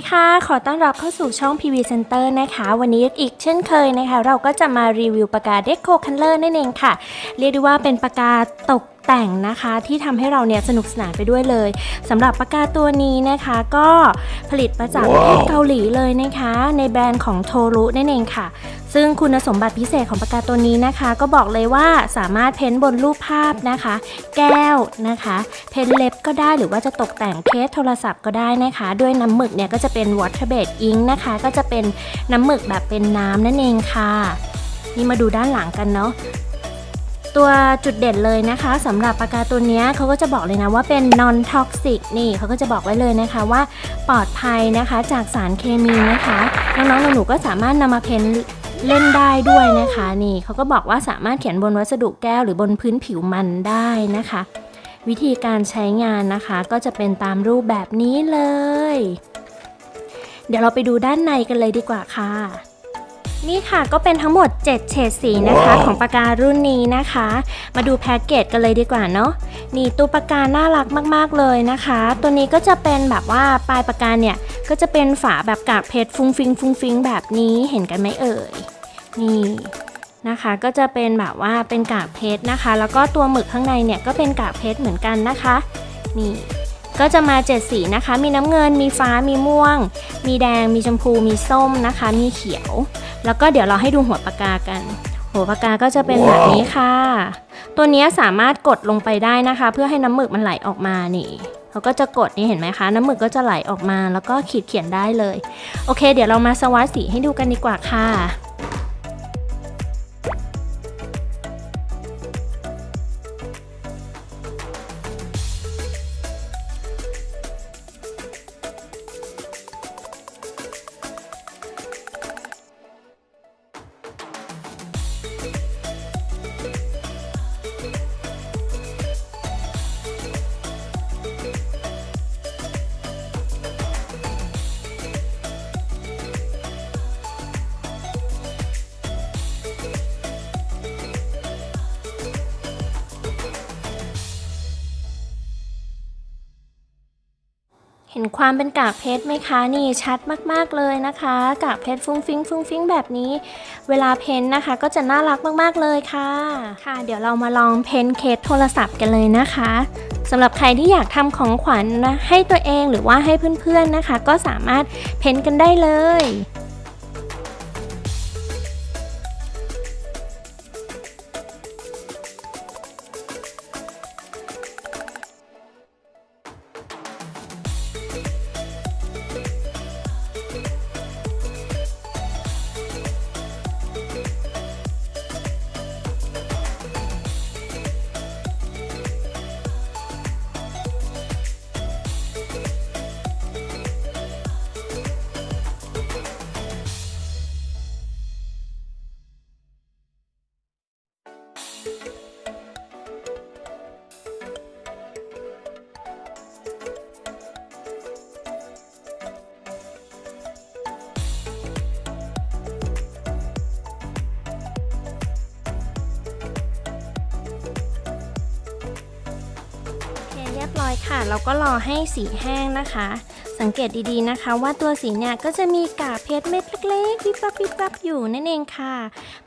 ีค่ะ ขอต้อนรับเข้าสู่ช่อง PV Center นะคะ วันนี้อีกเช่นเคยนะคะ เราก็จะมารีวิวปากกา Deco Color นั่นเองค่ะ เรียกได้ว่าเป็นปากกาตกแต่งนะคะที่ทำให้เราเนี่ยสนุกสนานไปด้วยเลยสำหรับปากกาตัวนี้นะคะก็ผลิตมาจากประเทศเกาหลีเลยนะคะ ในแบรนด์ของโทรุนั่นเองค่ะ ซึ่งคุณสมบัติพิเศษของปากกาตัวนี้นะคะ ก็บอกเลยว่าสามารถเพ้นบนรูปภาพนะคะ แก้วนะคะ เพ้นเล็บก็ได้หรือว่าจะตกแต่งเคสโทรศัพท์ก็ได้นะคะ ด้วยน้ำหมึกเนี่ยก็จะเป็น water based ink นะคะ ก็จะเป็นน้ำหมึกแบบเป็นน้ำนั่นเองค่ะ นี่มาดูด้านหลังกันเนาะตัวจุดเด่นเลยนะคะสำหรับปากกาตัวนี้เขาก็จะบอกเลยนะว่าเป็น non toxic นี่เขาก็จะบอกไว้เลยนะคะว่าปลอดภัยนะคะจากสารเคมีนะคะ น้องๆหนูๆก็สามารถนำมาเพ้น เล่นได้ด้วยนะคะนี่เขาก็บอกว่าสามารถเขียนบนวัสดุแก้วหรือบนพื้นผิวมันได้นะคะ วิธีการใช้งานนะคะก็จะเป็นตามรูปแบบนี้เลย เดี๋ยวเราไปดูด้านในกันเลยดีกว่าค่ะ นี่ค่ะก็เป็นทั้งหมด 7 เฉดสีนะคะ ของปากการุ่นนี้นะคะ มาดูแพ็กเกจกันเลยดีกว่าเนาะนี่ตัวปากกาน่ารักมาก ๆ เลยนะคะ ตัวนี้ก็จะเป็นแบบว่าปลายปากกาเนี่ย ก็จะเป็นฝาแบบกากเพชรฟุ้งฟิงฟุ้งฟิงแบบนี้เห็นกันไหมเอ่ย นี่นะคะก็จะเป็นแบบว่าเป็นกากเพชรนะคะ แล้วก็ตัวหมึกข้างในเนี่ยก็เป็นกากเพชรเหมือนกันนะคะ นี่ ก็จะมาเจ็ดสีนะคะ มีน้ำเงิน มีฟ้า มีม่วง มีแดง มีชมพู มีส้มนะคะ มีเขียว แล้วก็เดี๋ยวเราให้ดูหัวปากกากัน หัวปากกาก็จะเป็นแบบนี้ค่ะ ตัวนี้สามารถกดลงไปได้นะคะ เพื่อให้น้ำหมึกมันไหลออกมานี่เขาก็จะกดนี่เห็นไหมคะ น้ำหมึกก็จะไหลออกมา แล้วก็ขีดเขียนได้เลย โอเค เดี๋ยวเรามาสวาดสีให้ดูกันดีกว่าค่ะ เห็นความเป็นกากเพชรไหมคะนี่ชัดมากๆเลยนะคะ กากเพชรฟุ้งฟิ้งฟุ้งฟิ้งแบบนี้ เวลาเพ้นนะคะ ก็จะน่ารักมากๆเลยค่ะ ค่ะ เดี๋ยวเรามาลองเพ้นเคสโทรศัพท์กันเลยนะคะสำหรับใครที่อยากทำของขวัญนะให้ตัวเองหรือว่าให้เพื่อนๆนะคะ ก็สามารถเพ้นกันได้เลย อยค่ะ เราก็รอให้สีแห้งนะคะ สังเกตดีๆนะคะ ว่าตัวสีเนี่ยก็จะมีกากเพชรเม็ดเล็กๆวิบวับวิบวับอยู่นั่นเองค่ะ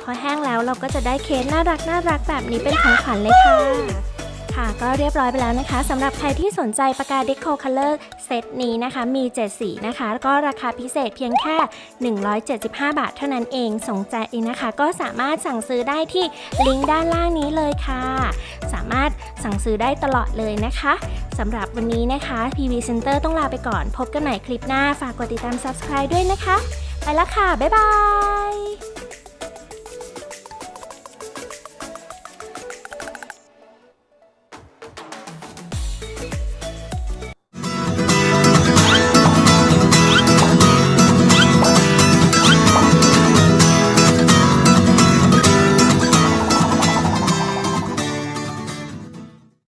พอแห้งแล้วเราก็จะได้เคสน่ารักน่ารักแบบนี้เป็นของขวัญเลยค่ะ ค่ะก็เรียบร้อยไปแล้วนะคะสำหรับใครที่สนใจปากกา Deco Color เซตนี้นะคะมี 7 สีนะคะแล้วก็ราคาพิเศษเพียงแค่ 175 บาทเท่านั้นเองสนใจนะคะ ก็สามารถสั่งซื้อได้ที่ลิงก์ด้านล่างนี้เลยค่ะ สามารถสั่งซื้อได้ตลอดเลยนะคะสำหรับวันนี้นะคะ PV Center ต้องลาไปก่อน พบกันใหม่คลิปหน้าฝากกดติดตาม Subscribe ด้วยนะคะ ไปแล้วค่ะ บ๊ายบาย